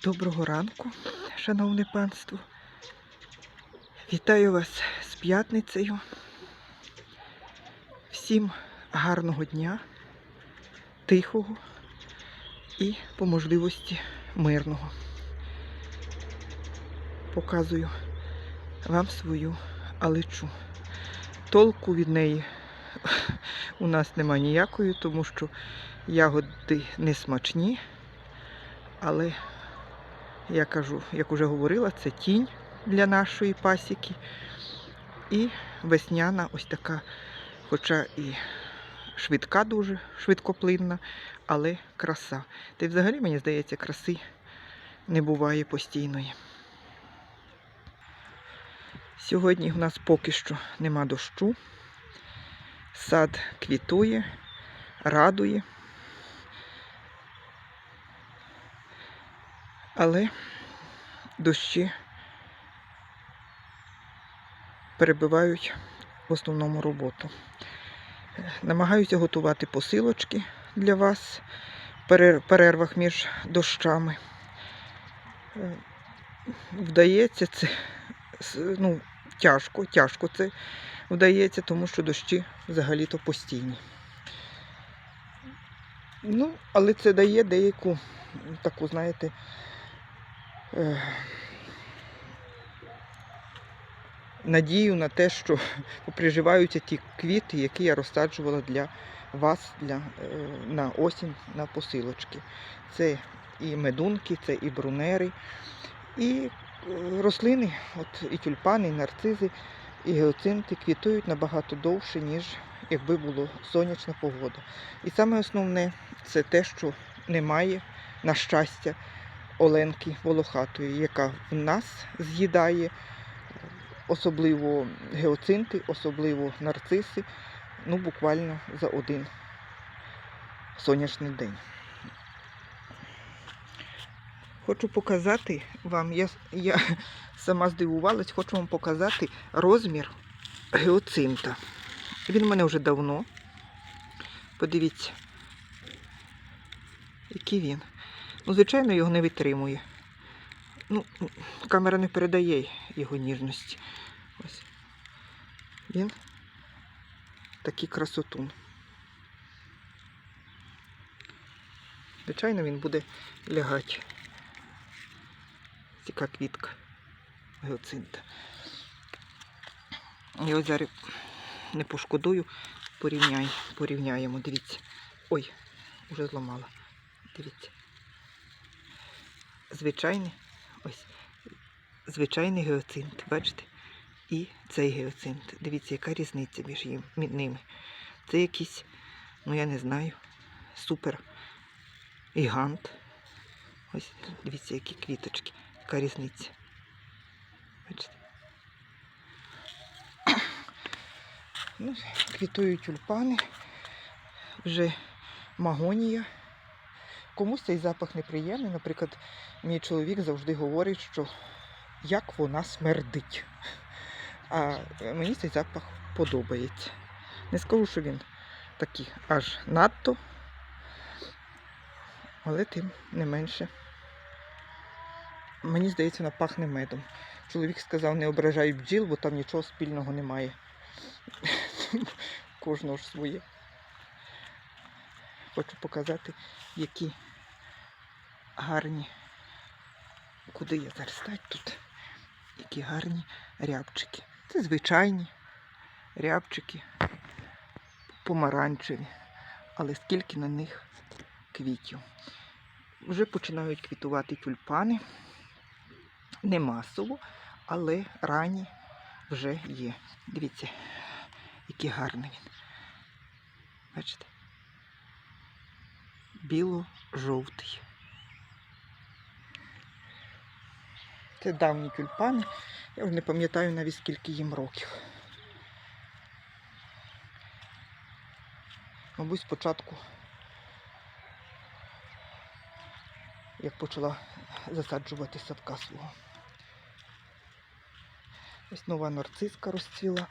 Доброго ранку, шановне панство. Вітаю вас з п'ятницею. Всім гарного дня, тихого і по можливості мирного. Показую вам свою алечу. Толку від неї у нас нема ніякої, тому що ягоди не смачні, але я кажу, як уже говорила, це тінь для нашої пасіки. І весняна ось така, хоча і швидка дуже, швидкоплинна, але краса. Та й взагалі, мені здається, краси не буває постійної. Сьогодні у нас поки що нема дощу. Сад квітує, радує. Але дощі перебивають в основному роботу. Намагаюся готувати посилочки для вас в перервах між дощами. Е, Вдається це ну, тяжко, тяжко це вдається, тому що дощі взагалі-то постійні. Ну, але це дає деяку таку, знаєте, надію на те, що поприживаються ті квіти, які я розсаджувала для вас для, е, на осінь на посилочки. Це і медунки, це і брунери, і е, рослини, от і тюльпани, і нарцизи, і геоцинти квітують набагато довше, ніж якби була сонячна погода. І саме основне це те, що немає, на щастя, Оленки Волохатої, яка в нас з'їдає, особливо геоцинти, особливо нарциси, ну буквально за один сонячний день. Хочу показати вам, я, я сама здивувалась, хочу вам показати розмір геоцинта. Він у мене вже давно. Подивіться, який він. Ну, звичайно, його не витримує. Ну, камера не передає його ніжності. Ось. Він такий красотун. Звичайно, він буде лягати. Така квітка геоцинта. І ось зараз не пошкодую, порівняй, порівняємо. Дивіться. Ой, вже зламала. Дивіться. Звичайний, ось, звичайний геоцинт, бачите? І цей геоцинт. Дивіться, яка різниця між їм, ними. Це якийсь, ну я не знаю, супер гігант. Ось, дивіться, які квіточки, яка різниця. Бачите? Ну, квітують тюльпани, вже магонія. Комусь цей запах неприємний. Наприклад, мій чоловік завжди говорить, що як вона смердить. А мені цей запах подобається. Не скажу, що він такий аж надто, але тим не менше. Мені здається, вона пахне медом. Чоловік сказав, не ображай бджіл, бо там нічого спільного немає. Кожного ж своє. Хочу показати, які гарні. Куди я зараз стать тут? Які гарні рябчики. Це звичайні рябчики, помаранчеві. Але скільки на них квітів. Вже починають квітувати тюльпани. Не масово, але ранні вже є. Дивіться, який гарний він. Бачите? Біло-жовтий. Це давні тюльпани. Я вже не пам'ятаю навіть скільки їм років. Мабуть, спочатку, як почала засаджувати садка свого. Ось нова нарциска розцвіла.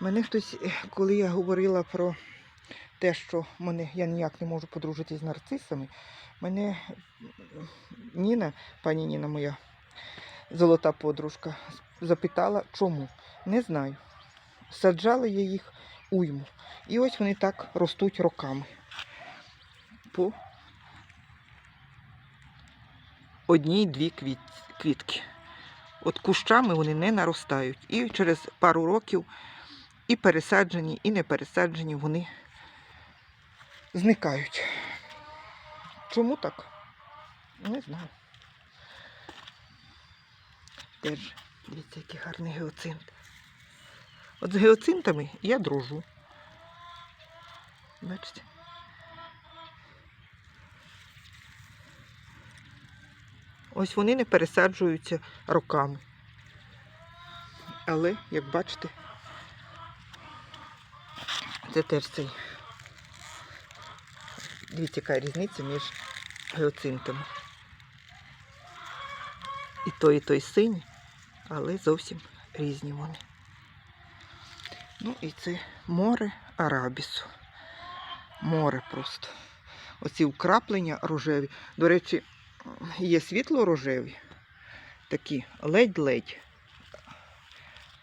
Мене хтось, коли я говорила про те, що мене, я ніяк не можу подружитись з нарцисами, мене Ніна, пані Ніна, моя золота подружка, запитала, чому. Не знаю. Саджала я їх уйму. І ось вони так ростуть роками. По одній-дві квіт... квітки. От кущами вони не наростають. І через пару років і пересаджені, і не пересаджені вони зникають. Чому так? Не знаю. Теж, дивіться, який гарний геоцинт. От з геоцинтами я дружу. Бачите? Ось вони не пересаджуються роками. Але, як бачите, це теж цей. Дивіться, яка різниця між геоцинтами. І той, і той синій, але зовсім різні вони. Ну і це море арабісу. Море просто. Оці вкраплення рожеві. До речі, є світло-рожеві, такі ледь-ледь.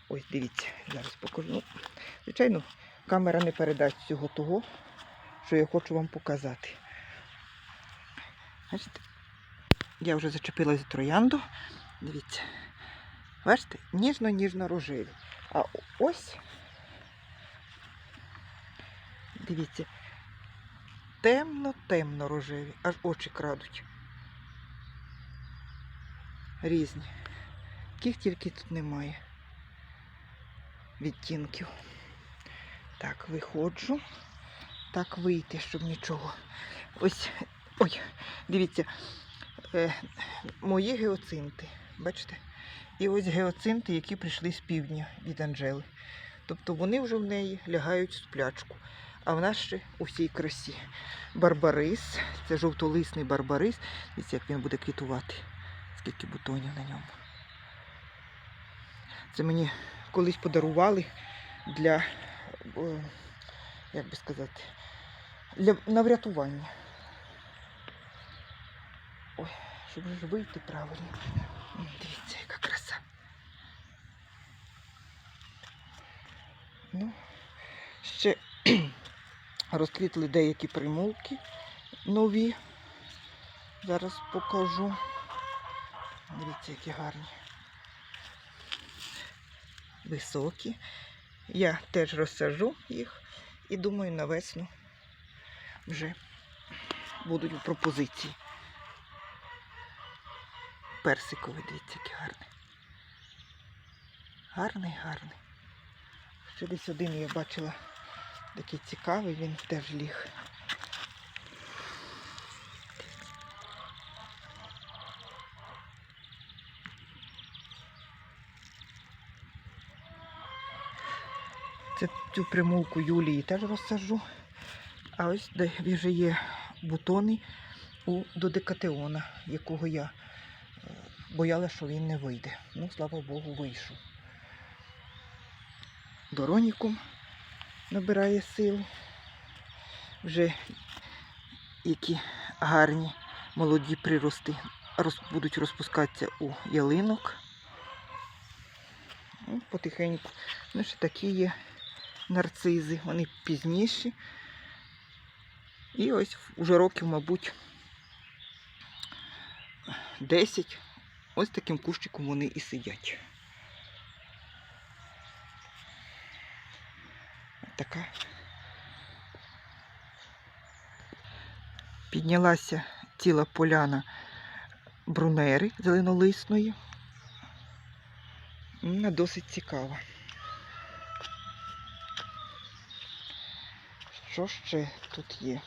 Ось дивіться, зараз покажу. Ну, звичайно, камера не передасть всього того, що я хочу вам показати. Бачите, я вже зачепилась за троянду. Дивіться. Бачите, ніжно-ніжно рожеві. А ось, дивіться, темно-темно рожеві, аж очі крадуть. Різні. Яких тільки тут немає відтінків. Так, виходжу. Так вийти, щоб нічого. Ось, ой, дивіться, е, мої геоцинти. Бачите? І ось геоцинти, які прийшли з півдня від Анжели. Тобто вони вже в неї лягають в сплячку. А в нас ще у всій красі. Барбарис, це жовтолисний барбарис. Дивіться, як він буде квітувати. Скільки бутонів на ньому. Це мені колись подарували для, е, як би сказати, для, на врятування. Ой, щоб ж вийти правильно. Дивіться, яка краса. Ну, ще розквітли деякі примулки нові. Зараз покажу. Дивіться, які гарні. Високі. Я теж розсажу їх і думаю, на весну вже будуть у пропозиції. Персиковий, дивіться, який гарний. Гарний, гарний. Ще десь один я бачила такий цікавий, він теж ліг. Це цю примулку Юлії теж розсажу. А ось де вже є бутони у додекатеона, якого я е, боялася, що він не вийде. Ну, слава Богу, вийшов. Доронікум набирає силу. Вже які гарні молоді прирости будуть розпускатися у ялинок. Ну, потихеньку. Ну, ще такі є нарцизи, вони пізніші. І ось уже років, мабуть, 10. Ось таким кущиком вони і сидять. Така. Піднялася ціла поляна брунери зеленолисної. Вона досить цікава. Що ще тут є?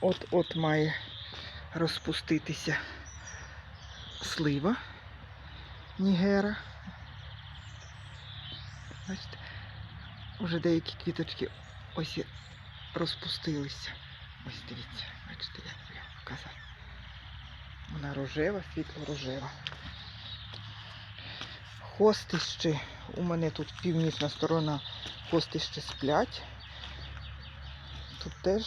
От-от має розпуститися слива Нігера. Бачите, вже деякі квіточки ось розпустилися. Ось дивіться, бачите, я показати. Вона рожева, світло рожева. Хостище. У мене тут північна сторона хостище сплять. Тут теж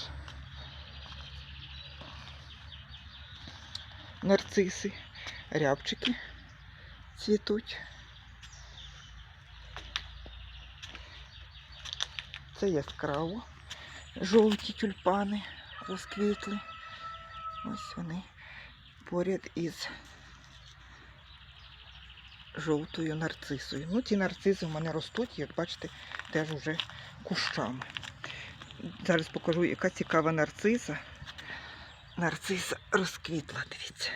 нарциси, рябчики цвітуть. Це яскраво. Жовті тюльпани розквітли. Ось вони поряд із жовтою нарцисою. Ну, ці нарциси в мене ростуть, як бачите, теж уже кущами. Зараз покажу, яка цікава нарциса. Нарциса розквітла, дивіться.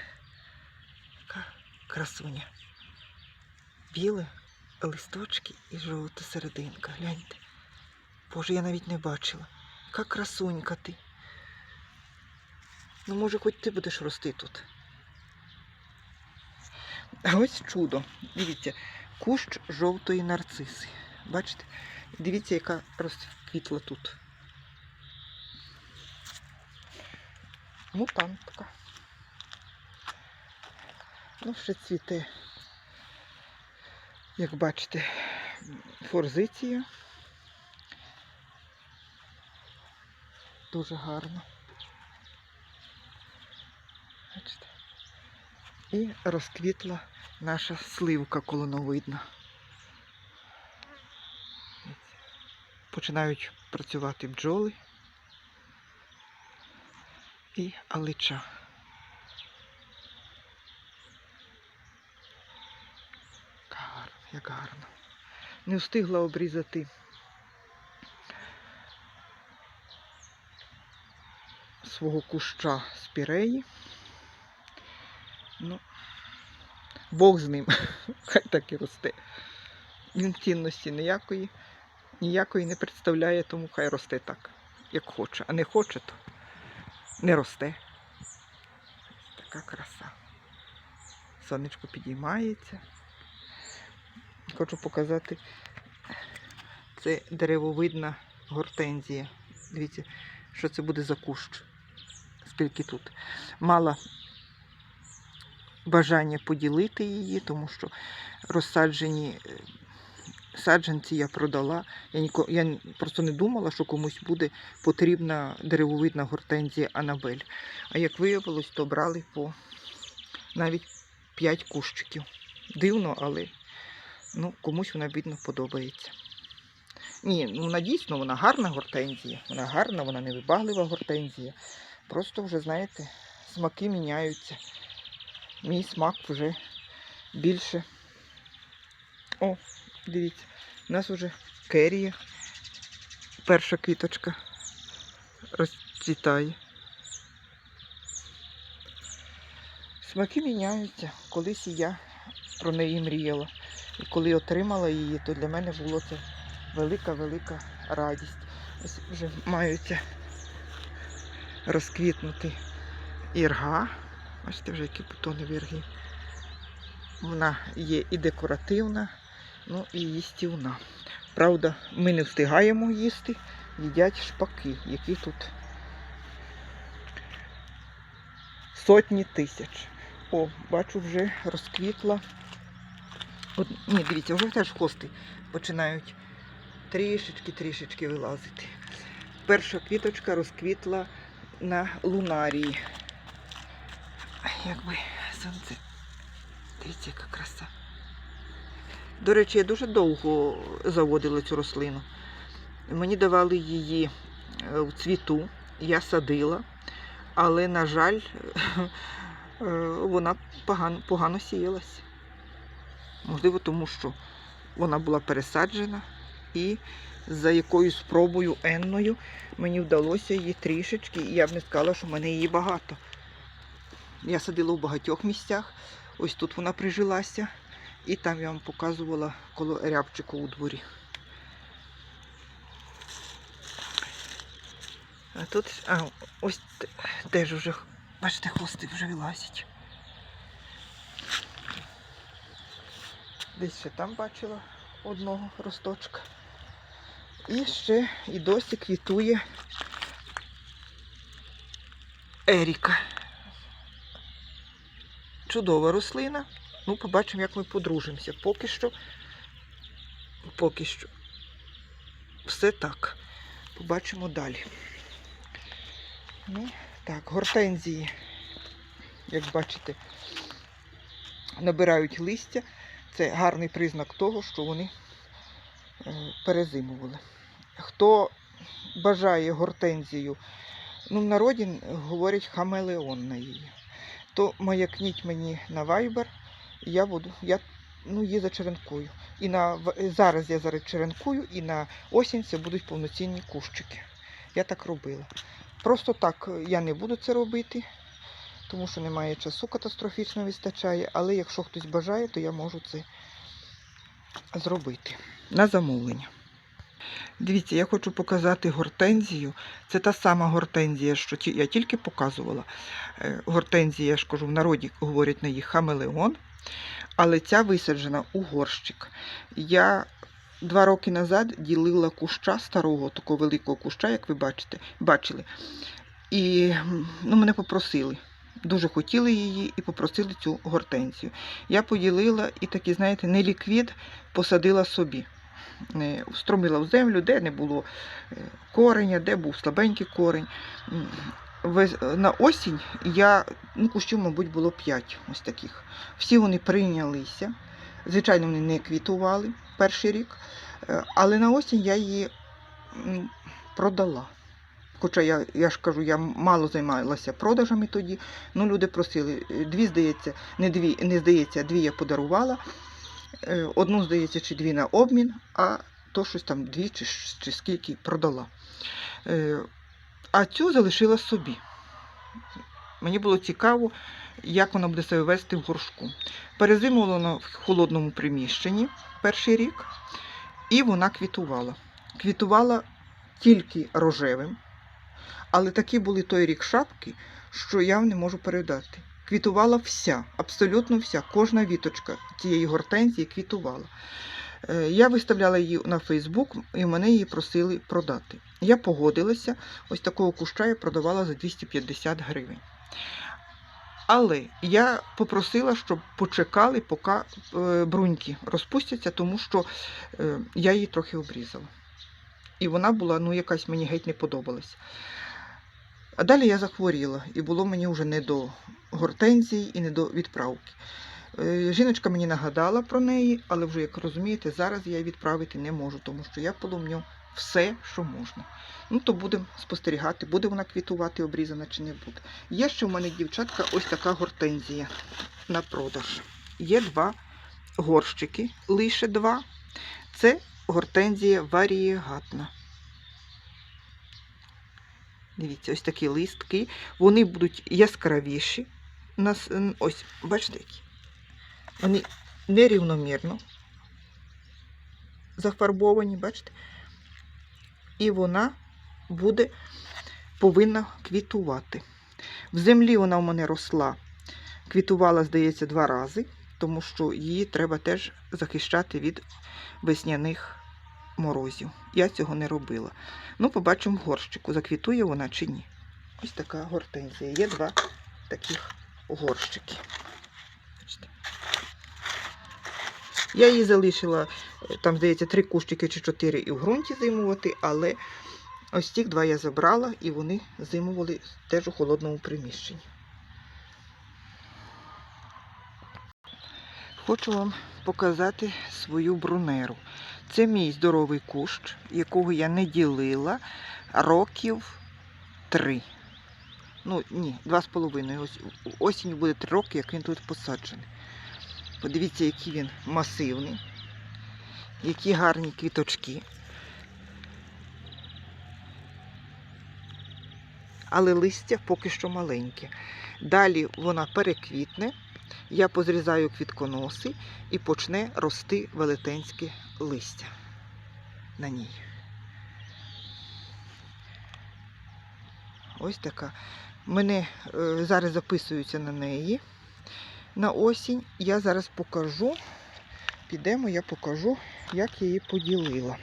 Яка красуня. Біле листочки і жовта серединка. Гляньте. Боже, я навіть не бачила. Яка красунька ти. Ну, може, хоч ти будеш рости тут. А ось чудо. Дивіться, кущ жовтої нарциси. Бачите? Дивіться, яка розквітла тут. Мутантка. Ну, ще цвіте, як бачите, форзиція. Дуже гарно. Бачите? І розквітла наша сливка колоновидна. Починають працювати бджоли і алича. Гарно, як гарно. Не встигла обрізати свого куща спіреї. Ну, Бог з ним. Хай так і росте. Він цінності ніякої, ніякої не представляє, тому хай росте так, як хоче. А не хоче, то не росте. Така краса. Сонечко підіймається. Хочу показати, це деревовидна гортензія. Дивіться, що це буде за кущ. Скільки тут. Мала бажання поділити її, тому що розсаджені е, саджанці я продала. Я, ніко, я просто не думала, що комусь буде потрібна деревовидна гортензія Анабель. А як виявилось, то брали по навіть 5 кущиків. Дивно, але ну, комусь вона бідно подобається. Ні, ну вона дійсно вона гарна гортензія. Вона гарна, вона невибаглива гортензія. Просто вже, знаєте, смаки міняються. Мій смак вже більше. О, дивіться, у нас вже керія. Перша квіточка розцвітає. Смаки міняються. Колись і я про неї мріяла. І коли отримала її, то для мене було це велика-велика радість. Ось вже маються розквітнути ірга. Бачите, вже які бутони вірги. Вона є і декоративна, ну і їстівна. Правда, ми не встигаємо їсти, їдять шпаки, які тут сотні тисяч. О, бачу, вже розквітла. От, ні, дивіться, вже теж хости починають трішечки-трішечки вилазити. Перша квіточка розквітла на лунарії. Якби сонце. Дивіться, яка краса. До речі, я дуже довго заводила цю рослину. Мені давали її е, в цвіту, я садила, але, на жаль, е, вона погано, погано сіялась. Можливо, тому що вона була пересаджена і за якоюсь спробою енною мені вдалося її трішечки, і я б не сказала, що в мене її багато. Я садила в багатьох місцях. Ось тут вона прижилася. І там я вам показувала коло рябчику у дворі. А тут, а, ось теж вже, бачите, хвости вже вилазять. Десь ще там бачила одного росточка. І ще і досі квітує Еріка. Чудова рослина. Ну, побачимо, як ми подружимося. Поки що, поки що. Все так. Побачимо далі. Ну, так, гортензії, як бачите, набирають листя. Це гарний признак того, що вони е, перезимували. Хто бажає гортензію, ну, в народі говорять хамелеон на її, то маякніть мені на Viber, я буду, я ну, її зачеренкую. І на, в- зараз я зачеренкую, і на осінь це будуть повноцінні кущики. Я так робила. Просто так е, я не буду це робити, тому що немає часу, катастрофічно вистачає, але якщо хтось бажає, то я можу це зробити на замовлення. Дивіться, я хочу показати гортензію. Це та сама гортензія, що я тільки показувала. Е, Гортензія, я ж кажу, в народі говорять на їх хамелеон, але ця висаджена у горщик. Я два роки назад ділила куща старого, такого великого куща, як ви бачите, бачили. І ну, мене попросили. Дуже хотіли її і попросили цю гортензію. Я поділила і такий, знаєте, не ліквід посадила собі. Встромила в землю, де не було е, кореня, де був слабенький корень. Вес- На осінь я, ну, кущів, мабуть, було 5 ось таких. Всі вони прийнялися. Звичайно, вони не квітували перший рік, е, але на осінь я її продала. Хоча я, я ж кажу, я мало займалася продажами тоді. Ну, люди просили. Е, Дві, здається, не дві, не здається, дві я подарувала. Е, Одну, здається, чи дві на обмін, а то щось там дві чи, чи скільки продала. А цю залишила собі. Мені було цікаво, як вона буде себе вести в горшку. Перезимувала вона в холодному приміщенні перший рік, і вона квітувала. Квітувала тільки рожевим, але такі були той рік шапки, що я не можу передати. Квітувала вся, абсолютно вся, кожна віточка тієї гортензії квітувала. Е, Я виставляла її на Фейсбук, і мене її просили продати. Я погодилася, ось такого куща я продавала за 250 гривень. Але я попросила, щоб почекали, поки е, бруньки розпустяться, тому що е, я її трохи обрізала. І вона була, ну, якась мені геть не подобалась. А далі я захворіла, і було мені вже не до гортензії і не до відправки. Е, Жіночка мені нагадала про неї, але вже, як розумієте, зараз я її відправити не можу, тому що я поломню все, що можна. Ну, то будемо спостерігати, буде вона квітувати, обрізана чи не буде. Є ще в мене, дівчатка, ось така гортензія на продаж. Є два горщики, лише два. Це гортензія варієгатна. Дивіться, ось такі листки. Вони будуть яскравіші. Ось, бачите, які? Вони нерівномірно зафарбовані, бачите? І вона буде повинна квітувати. В землі вона у мене росла, квітувала, здається, два рази, тому що її треба теж захищати від весняних морозів. Я цього не робила. Ну, побачимо в горщику, заквітує вона чи ні. Ось така гортензія. Є два таких горщики. Бачите? Я її залишила, е, там, здається, три кущики чи чотири і в ґрунті зимувати, але ось ці два я забрала і вони зимували теж у холодному приміщенні. Хочу вам показати свою брунеру. Це мій здоровий кущ, якого я не ділила років три. Ну, ні, два з половиною. Ось осінь буде три роки, як він тут посаджений. Подивіться, який він масивний, які гарні квіточки. Але листя поки що маленьке. Далі вона переквітне, я позрізаю квітконоси і почне рости велетенське листя на ній. Ось така. Мене е, зараз записуються на неї на осінь. Я зараз покажу. Підемо, я покажу, як я її поділила.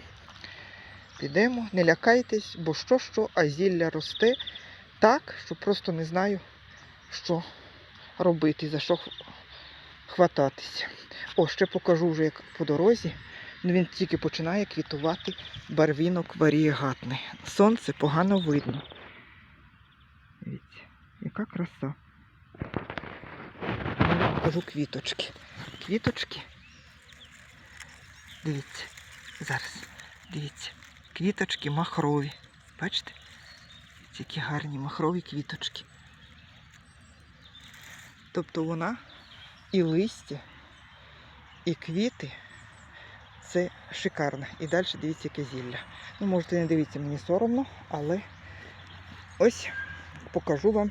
Підемо, не лякайтесь, бо що, що, а зілля росте так, що просто не знаю, що робити, за що хвататися. О, ще покажу вже як по дорозі. Ну, Він тільки починає квітувати барвінок варієгатний. Сонце погано видно. Дивіться, яка краса. Я покажу квіточки. Квіточки. Дивіться, зараз. Дивіться. Квіточки махрові. Бачите? Ці Які гарні махрові квіточки. Тобто вона і листя, і квіти це шикарно. І далі дивіться, яке зілля. Ну, можете не дивитися, мені соромно, але ось покажу вам,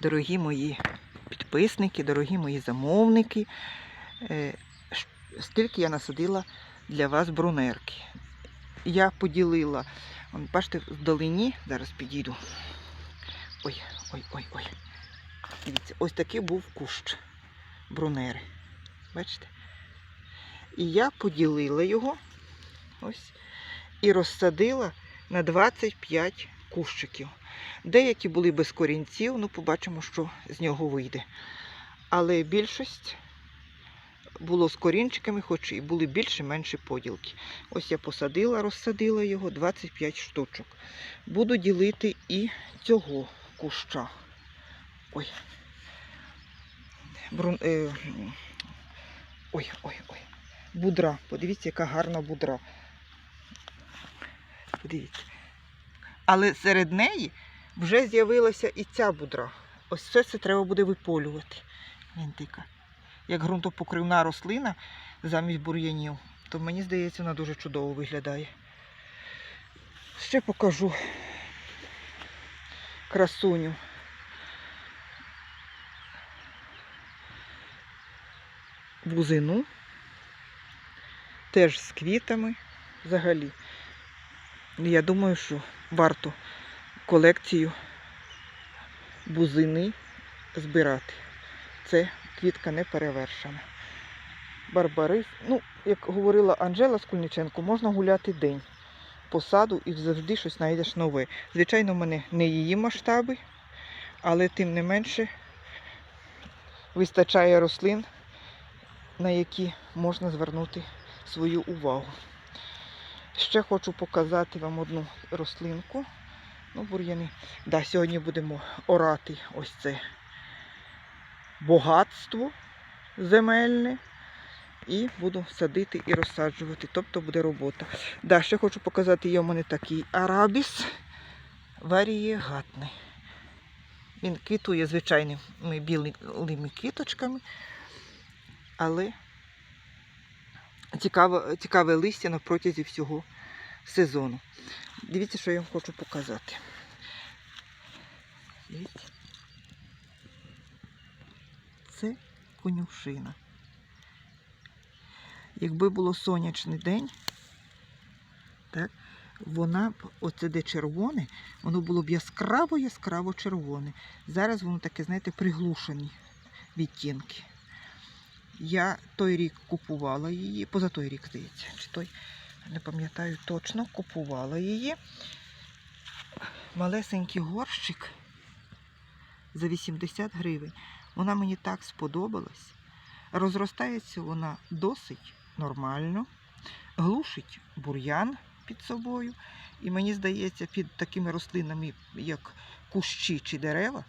дорогі мої підписники, дорогі мої замовники, е, скільки я насадила для вас брунерки. Я поділила, он, бачите, вдалині, зараз підійду. Ой, ой, ой, ой. Дивіться, ось такий був кущ брунери. Бачите? І я поділила його ось і розсадила на 25 кущиків. Деякі були без корінців, ну побачимо, що з нього вийде. Але більшість було з корінчиками, хоч і були більше-менші поділки. Ось я посадила, розсадила його 25 штучок. Буду ділити і цього куща. Ой. Брун... Е... Ой, ой, ой. Будра. Подивіться, яка гарна будра. Подивіться. Але серед неї вже з'явилася і ця будра. Ось це це треба буде виполювати. Він така. Як ґрунтопокривна рослина замість бур'янів, то мені здається, вона дуже чудово виглядає. Ще покажу красуню. Бузину. Теж з квітами взагалі. Я думаю, що варто колекцію бузини збирати. Це квітка не перевершена. Барбарис. Ну, як говорила Анжела Скульниченко, можна гуляти день по саду і завжди щось знайдеш нове. Звичайно, в мене не її масштаби, але тим не менше вистачає рослин, на які можна звернути свою увагу. Ще хочу показати вам одну рослинку. Ну, бур'яни. Да, сьогодні будемо орати ось це багатство земельне. І буду садити і розсаджувати. Тобто буде робота. Да, ще хочу показати, є у мене такий арабіс варієгатний. Він квітує звичайними білими квіточками, але цікаве, цікаве листя на протязі всього сезону. Дивіться, що я вам хочу показати. Це конюшина. Якби було сонячний день, вона б, оце де червоне, воно було б яскраво-яскраво червоне. Зараз воно таке, знаєте, приглушені відтінки. Я той рік купувала її, поза той рік, здається, чи той, не пам'ятаю точно, купувала її. Малесенький горщик за 80 гривень. Вона мені так сподобалась. Розростається вона досить нормально, глушить бур'ян під собою. І мені здається, під такими рослинами, як кущі чи дерева,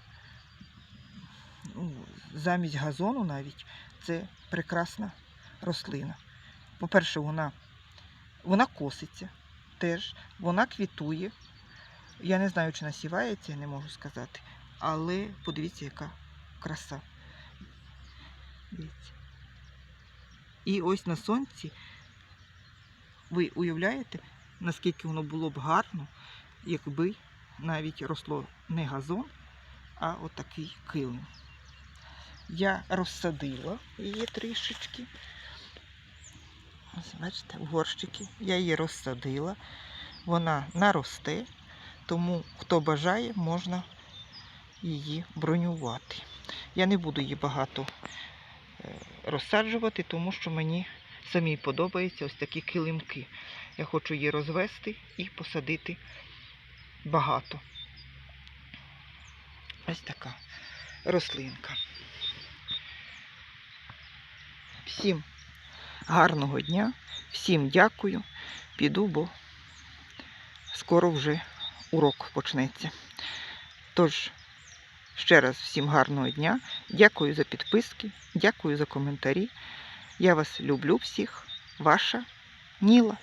ну, замість газону навіть, це прекрасна рослина. По-перше, вона, вона коситься теж, вона квітує. Я не знаю, чи насівається, я не можу сказати. Але подивіться, яка краса. Дивіться. І ось на сонці ви уявляєте, наскільки воно було б гарно, якби навіть росло не газон, а отакий килим. Я розсадила її трішечки. Ось, бачите, горщики. Я її розсадила. Вона наросте, тому хто бажає, можна її бронювати. Я не буду її багато е, розсаджувати, тому що мені самій подобаються ось такі килимки. Я хочу її розвести і посадити багато. Ось така рослинка. Всім гарного дня, всім дякую. Піду, бо скоро вже урок почнеться. Тож, ще раз всім гарного дня. Дякую за підписки, дякую за коментарі. Я вас люблю всіх. Ваша Ніла.